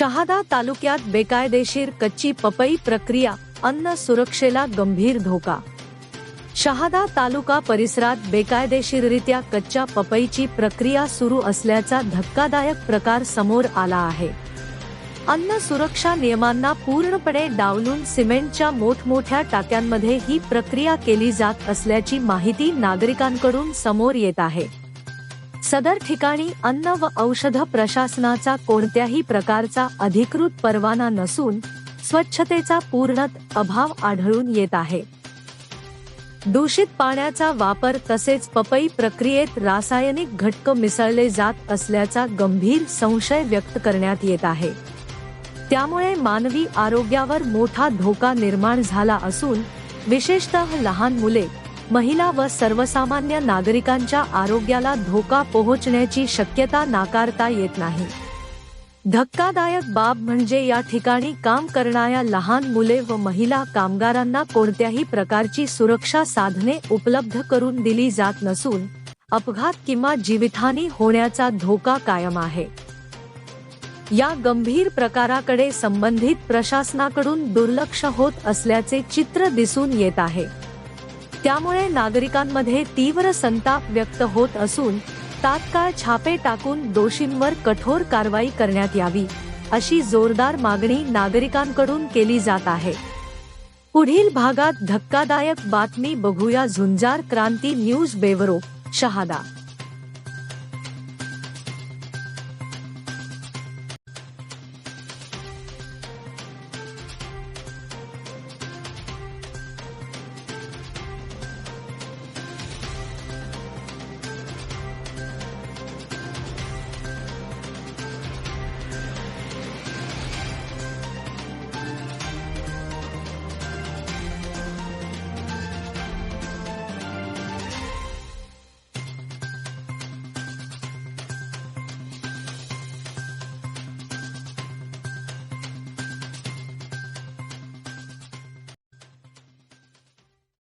शहादा तालुक्यात बेकायदेशीर कच्ची पपई प्रक्रिया अन्न सुरक्षेला गंभीर धोका. शहादा तालुका परिसरात बेकायदेशीररित्या कच्च्या पपईची प्रक्रिया सुरू असल्याचा धक्कादायक प्रकार समोर आला आहे. अन्न सुरक्षा नियमांना पूर्णपणे डावलून सिमेंटच्या मोठमोठ्या टाक्यांमध्ये ही प्रक्रिया केली जात असल्याची माहिती नागरिकांकडून समोर येत आहे. सदर ठिकाणी अन्न व औषध प्रशासनाचा कोणत्याही प्रकारचा अधिकृत परवाना नसून स्वच्छतेचा पूर्णत अभाव आढळून येत आहे. दूषित पाण्याचा वापर तसेच पपई प्रक्रियेत रासायनिक घटक मिसळले जात असल्याचा गंभीर संशय व्यक्त करण्यात येत आहे. त्यामुळे मानवी आरोग्यावर मोठा धोका निर्माण झाला असून विशेषतः लहान मुले महिला व सर्वसामान्य नागरिकांच्या आरोग्याला धोका पोहोचण्याची शक्यता नाकारता येत नाही. धक्कादायक बाब म्हणजे या ठिकाणी काम करणाऱ्या लहान मुले व महिला कामगारांना कोणत्याही प्रकारची सुरक्षा साधने उपलब्ध करून दिली जात नसून अपघात किंवा जीवितहानी होण्याचा धोका कायम आहे. या गंभीर प्रकाराकडे संबंधित प्रशासनाकडून दुर्लक्ष होत असल्याचे चित्र दिसून येत आहे. त्यामुळे नागरिकांमध्ये तीव्र संताप व्यक्त होत असून तात्काळ छापे टाकून दोषींवर कठोर कारवाई करण्यात यावी, अशी जोरदार मागणी नागरिकांकडून केली जात आहे. पुढील भागात धक्कादायक बातमी बघूया. झुंजार क्रांती न्यूज़ बेवरो, शहादा